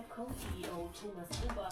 of Kofi, to Thomas Hoover,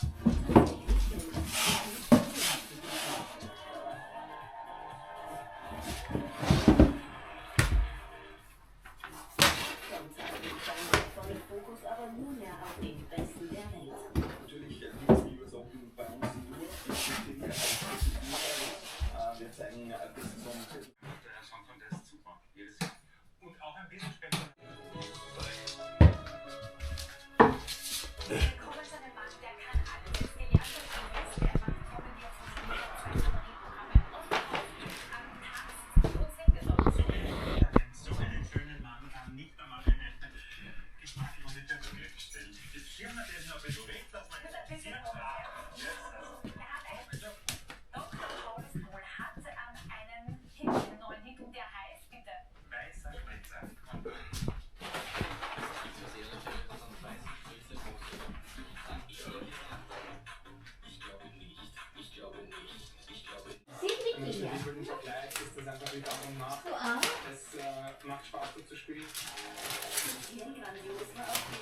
I'm gonna use my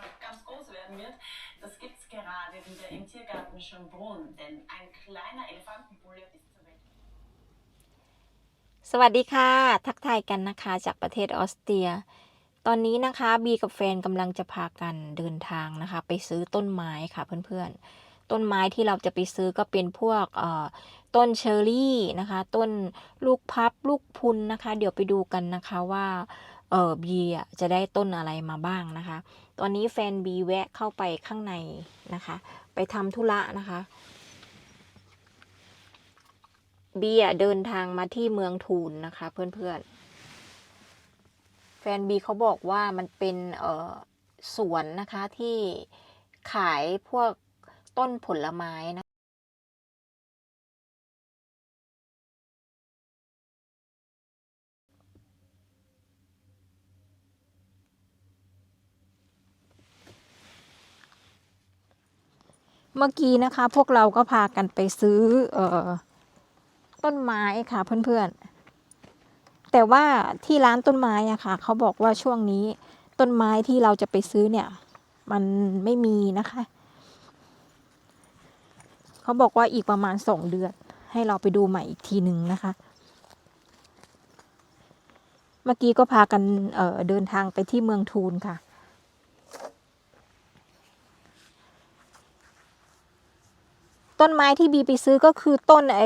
der aber einmal ganz groß werden wird. Das gibt es gerade wieder im Tiergarten Schönbrunn, denn ein kleiner Elefantenbulle ist zur Welt สวัสดีค่ะ ทักทายกันนะคะจากประเทศออสเตรีย ตอนนี้นะคะบีกับแฟนกำลังจะพากันเดินทางนะคะ ไปซื้อต้นไม้ค่ะเพื่อนๆ ต้นไม้ที่เราจะไปซื้อก็เป็นพวกต้นเชอร์รี่นะคะ ต้นลูกพับลูกพุนนะคะ เดี๋ยวไปดูกันนะคะว่า เออบีอะจะได้ต้นอะไรมาบ้างนะคะ ตอนนี้แฟนบีแวะเข้าไปข้างในนะคะ ไปทำธุระนะคะบีอะเดินทางมาที่เมืองทูนนะคะ เพื่อนๆ แฟนบีเขาบอกว่ามันเป็นเอ่อสวนนะคะที่ขายพวกต้นผลไม้นะ เมื่อกี้นะคะ พวกเราก็พากันไปซื้อออต้นไม้ค่ะเพื่อนๆ แต่ว่าที่ร้านต้นไม้อะค่ะ เขาบอกว่าช่วงนี้ต้นไม้ที่เราจะไปซื้อเนี่ย มันไม่มีนะคะ เขาบอกว่าอีกประมาณสองเดือน ให้เราไปดูใหม่อีกทีหนึ่งนะคะ เมื่อกี้ก็พากันเเดินทางไปที่เมืองทูนค่ะ ต้นไม้ที่บีไปซื้อก็คือต้นไอ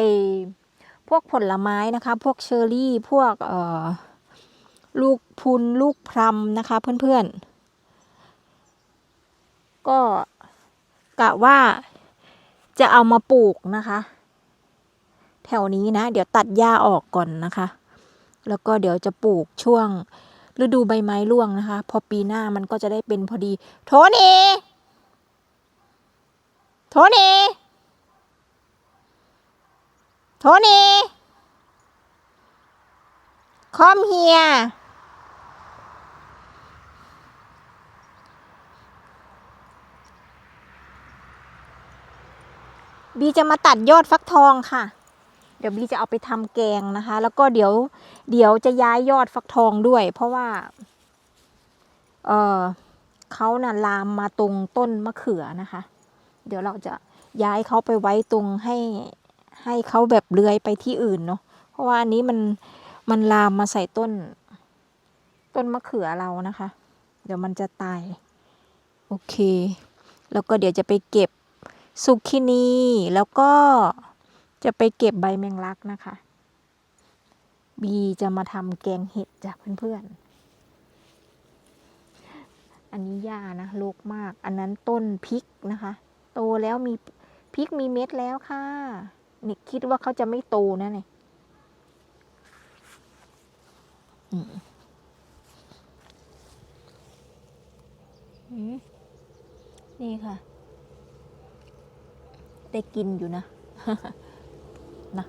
พวกผลไม้นะคะ พวกเชอร์รี่ พวกเอ่อลูกพุนลูกพลัมนะคะ เพื่อนๆ ก็กะว่าจะเอามาปลูกนะคะ แถวนี้นะ เดี๋ยวตัดหญ้าออกก่อนนะคะ แล้วก็เดี๋ยวจะปลูกช่วงฤดูใบไม้ร่วงนะคะ พอปีหน้ามันก็จะได้เป็นพอดี โทนี่โทนี่ โทนี่ come here บีจะมาตัดยอดฟักทองค่ะ เดี๋ยวบีจะเอาไปทำแกงนะคะ แล้วก็เดี๋ยวเดี๋ยวจะย้ายยอดฟักทองด้วย เพราะว่า เออเขาน่ะลามมาตรงต้นมะเขือนะคะ เดี๋ยวเราจะย้ายเขาไปไว้ตรงให้ ให้เขาแบบเลื้อยไปที่อื่นเนาะเพราะว่าอันนี้มันมันลามมาใส่ต้น ต้นมะเขือเรานะคะ เดี๋ยวมันจะตาย โอเค แล้วก็เดี๋ยวจะไปเก็บซุกินีแล้วก็จะไปเก็บใบแมงลักนะคะ บีจะมาทำแกงเห็ดจ้ะเพื่อนๆ อันนี้หญ้านะรกมาก อันนั้นต้นพริกนะคะ โตแล้วมีพริกมีเม็ดแล้วค่ะ นี่คิดว่าเขาจะไม่โตนะเนี่ยอืมอืมนี่ค่ะ ได้กินอยู่นะนะ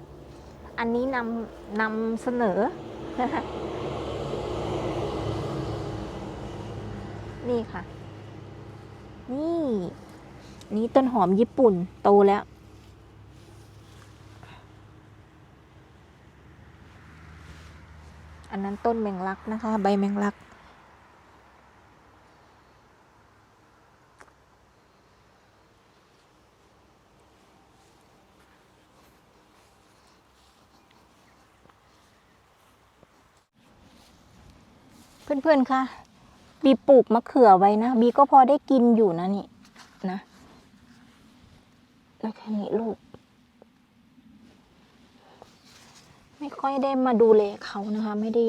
อันนี้นำนำเสนอ นี่ค่ะ นี่ นี่ต้นหอมญี่ปุ่น โตแล้ว อันนั้นต้นแมงลักนะคะ ใบแมงลัก เพื่อนๆคะบีปลูกมะเขือไว้นะ บีก็พอได้กินอยู่นะนี่นะ แล้วแค่นี้ลูก ไม่ค่อยได้มาดูแลเขานะคะ ไม่ได้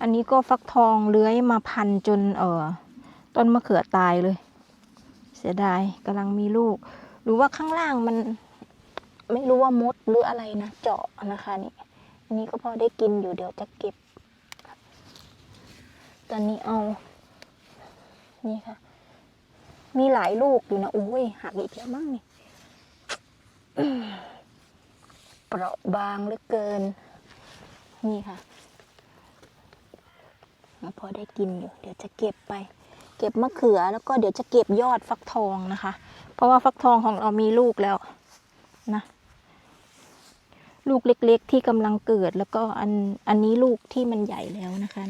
อันนี้ก็ฟักทองเลื้อยมาพันจนเออต้นมะเขือตายเลย เสียดายกำลังมีลูก หรือว่าข้างล่างมัน ไม่รู้ว่ามดหรืออะไรนะเจาะนะคะนี่อันนี้ก็พอได้กินอยู่เดี๋ยวจะเก็บ ตอนนี้เอา นี่ค่ะ มีหลายลูกอยู่นะโอ้ยหักอีกแล้วมั้งนี่เปราะบางเหลือเกิน นี่ค่ะพอได้กินอยู่ เดี๋ยวจะเก็บไป เก็บมะเขือแล้วก็เดี๋ยวจะเก็บยอดฟักทองนะคะ เพราะว่าฟักทองของเรามีลูกแล้วนะ ลูกเล็กๆที่กำลังเกิดแล้วก็อันอันนี้ลูกที่มันใหญ่แล้วนะคะ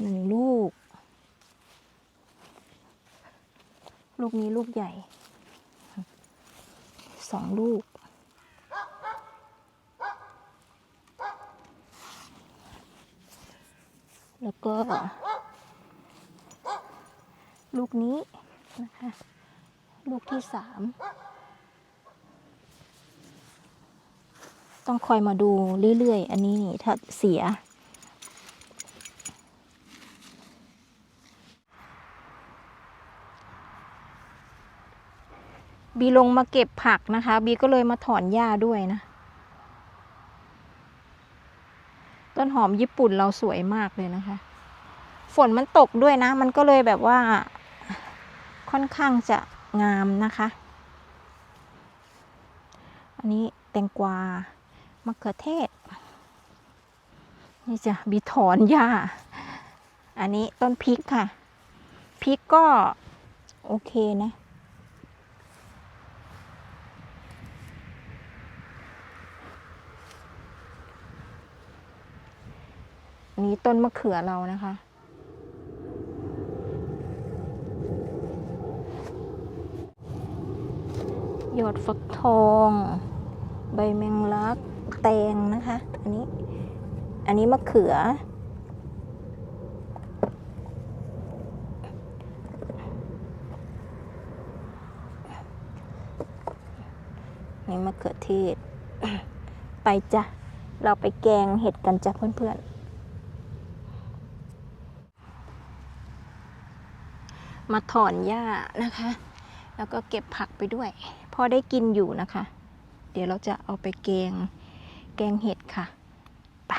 หนึ่งลูก ลูกนี้ลูกใหญ่ สองลูก แล้วก็ ลูกนี้นะคะ ลูกที่สาม ต้องคอยมาดูเรื่อยๆ อันนี้นี่ถ้าเสีย บีลงมาเก็บผักนะคะ บีก็เลยมาถอนหญ้าด้วยนะ ต้นหอมญี่ปุ่นเราสวยมากเลยนะคะ ฝนมันตกด้วยนะ มันก็เลยแบบว่าค่อนข้างจะงามนะคะ อันนี้แตงกวามะเขือเทศ นี่จะบีถอนหญ้า อันนี้ต้นพริกค่ะ พริกก็โอเคนะ อันนี้ต้นมะเขือเรานะคะยอดฟักทอง ใบแมงลัก แตงนะคะ อันนี้ อันนี้มะเขือ นี่มะเขือเทศ ไปจ้ะ เราไปแกงเห็ดกันจ้ะเพื่อนๆ มาถอนหญ้านะคะ แล้วก็เก็บผักไปด้วย พอได้กินอยู่นะคะ เดี๋ยวเราจะเอาไปแกงแกงเห็ดค่ะไป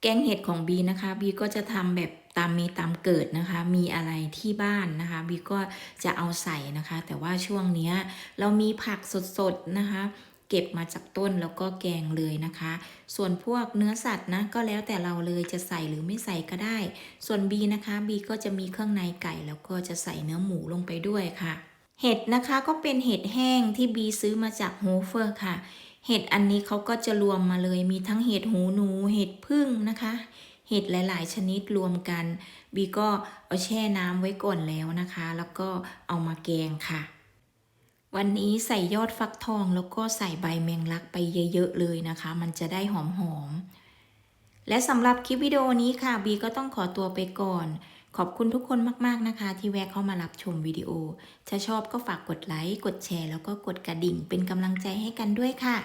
แกงเห็ดของบีนะคะ บีก็จะทำแบบ ตามมีตามเกิดนะคะ มีอะไรที่บ้านนะคะบีก็จะเอาใส่นะคะ แต่ว่าช่วงเนี้ยเรามีผักสดๆนะคะ เก็บมาจากต้นแล้วก็แกงเลยนะคะ ส่วนพวกเนื้อสัตว์นะก็แล้วแต่เราเลยจะใส่หรือไม่ใส่ก็ได้ ส่วนบีนะคะบีก็จะมีเครื่องในไก่ แล้วก็จะใส่เนื้อหมูลงไปด้วยค่ะ เห็ดนะคะก็เป็นเห็ดแห้งที่บีซื้อมาจากโฮเฟอร์ค่ะ เห็ดอันนี้เขาก็จะรวมมาเลยมีทั้งเห็ดหูหนูเห็ดพึ่งนะคะ เห็ดหลาย ๆ ชนิดรวมกัน บีก็เอาแช่น้ำไว้ก่อนแล้วนะคะ แล้วก็เอามาแกงค่ะ วันนี้ใส่ยอดฟักทองแล้วก็ใส่ใบแมงลักไปเยอะ ๆ เลยนะคะ มันจะได้หอม ๆ และสำหรับคลิปวิดีโอนี้ค่ะ บีก็ต้องขอตัวไปก่อน ขอบคุณทุกคนมาก ๆ นะคะ ที่แวะเข้ามารับชมวิดีโอ ถ้าชอบก็ฝากกดไลค์ กดแชร์ แล้วก็กดกระดิ่ง เป็นกำลังใจให้กันด้วยค่ะ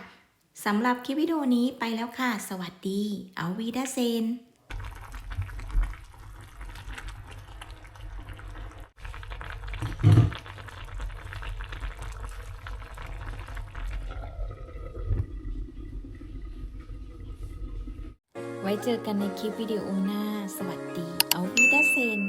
สำหรับคลิปวิดีโอนี้ไปแล้วค่ะ สวัสดี เอาวีดาเซน เจอกันในคลิปวิดีโอหน้า สวัสดี เอาวีดาเซน